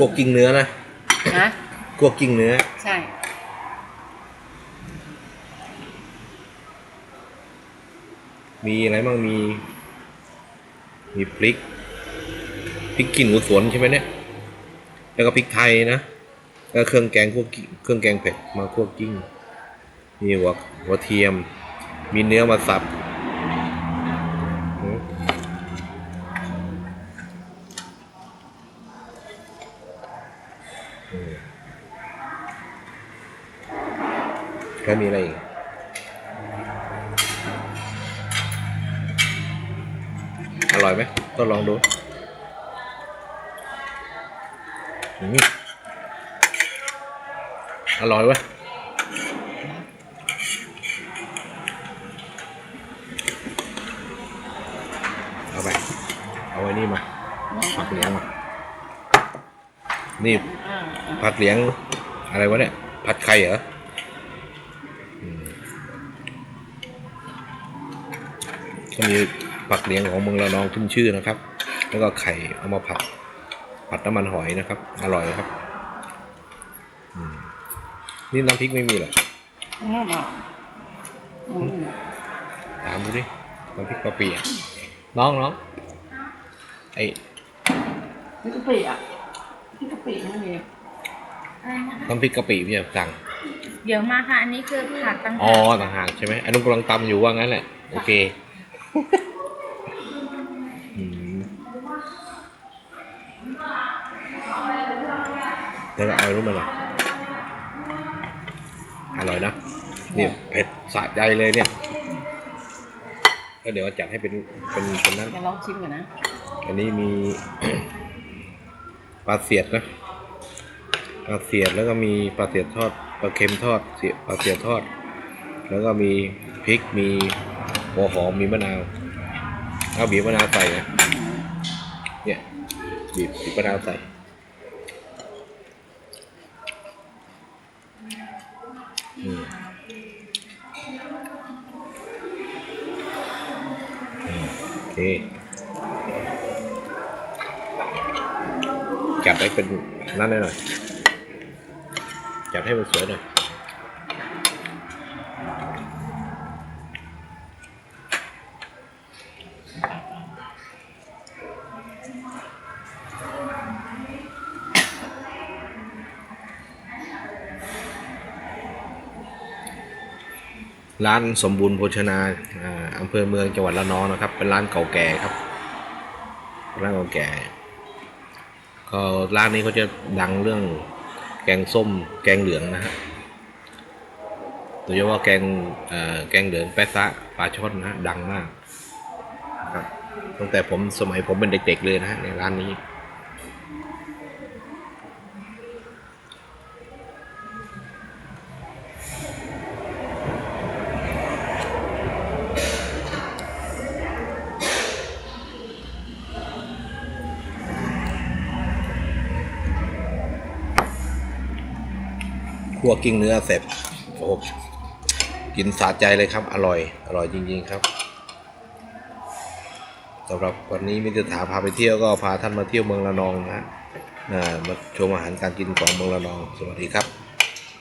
พวกกิ้งเนื้อนะนะพวกกิ้งเนื้อ ใช่ มีอะไรบ้างมี มีพริกพริกขี้หนูสวนใช่ไหมเนี่ยแล้วก็พริกไทยนะแล้วเครื่องแกงพวกกิ้งเครื่องแกงเผ็ดมาคั่วกิ้งมีหัวหัวเทียม มีเนื้อมาสับอืมอืม แล้วมีอะไรอีกอร่อยไหมต้องลองดูอืมอร่อยเว้ยเอาไป เอาไว้นี่มา ผักเหลียงมา นี่อ่าผัดเหลียงอะไรวะเนี่ย ผัดไข่เหรออืมก็มีผักเหลียงของเมืองระนองขึ้นชื่อนะครับ แล้วก็ไข่เอามาผัด ผัดน้ำมันหอยนะครับ อร่อยครับอืมนี่น้ำพริกไม่มีเหรออืมอะอืมถามดูดิ น้ำพริกกะปิอะน้องน้องไอ้พี่กะปิอะ พี่กะปิไม่มีอะไรนะคะน้ำพริกกะปิพี่สั่ง เดี๋ยวมาค่ะ อันนี้คือผักต่างอ๋อหากต่างหากใช่ไหมอันนู้นกำลังตำอยู่ว่างั้นแหละ โอเคอืมแล้วก็เอารูปมาหน่อยอร่อยนะเนี่ยเผ็ดสะใจเลยเนี่ยก็เดี๋ยวจัดให้เป็นเป็นเป็นนั้น เดี๋ยวลองชิมก่อนนะ อันนี้มี ปลาเสียดนะปลาเสียดแล้วก็มีปลาเสียดทอดปลาเค็มทอดเสียปลาเสียดทอด แล้วก็มีพริกมีหัวหอมมีมะนาวเอาบีบมะนาวใส่นะเนี่ยบีบบีบมะนาวใส่โอเค จัดให้เป็นนั่นหน่อย จัดให้มันสวยหน่อย ร้านสมบูรณ์โภชนาอ่าอำเภอเมืองจังหวัดระนองนะครับ เป็นร้านเก่าแก่ครับ ร้านเก่าแก่ ก็ร้านนี้เขาจะดังเรื่องแกงส้มแกงเหลืองนะฮะโดยเฉพาะแกงแกงเหลืองแปะซะปลาช่อนนะดังมากครับตั้งแต่ผมสมัยผมเป็นเด็กๆเลยนะฮะในร้านนี้ คั่วกิ้งเนื้อเสร็จโอ้โหกินสะใจเลยครับ อร่อย อร่อยจริง ๆครับสำหรับวันนี้มิตรถาพาไปเที่ยวก็พาท่านมาเที่ยวเมืองระนองนะฮะมาชมอาหารการกินของเมืองระนอง สวัสดีครับ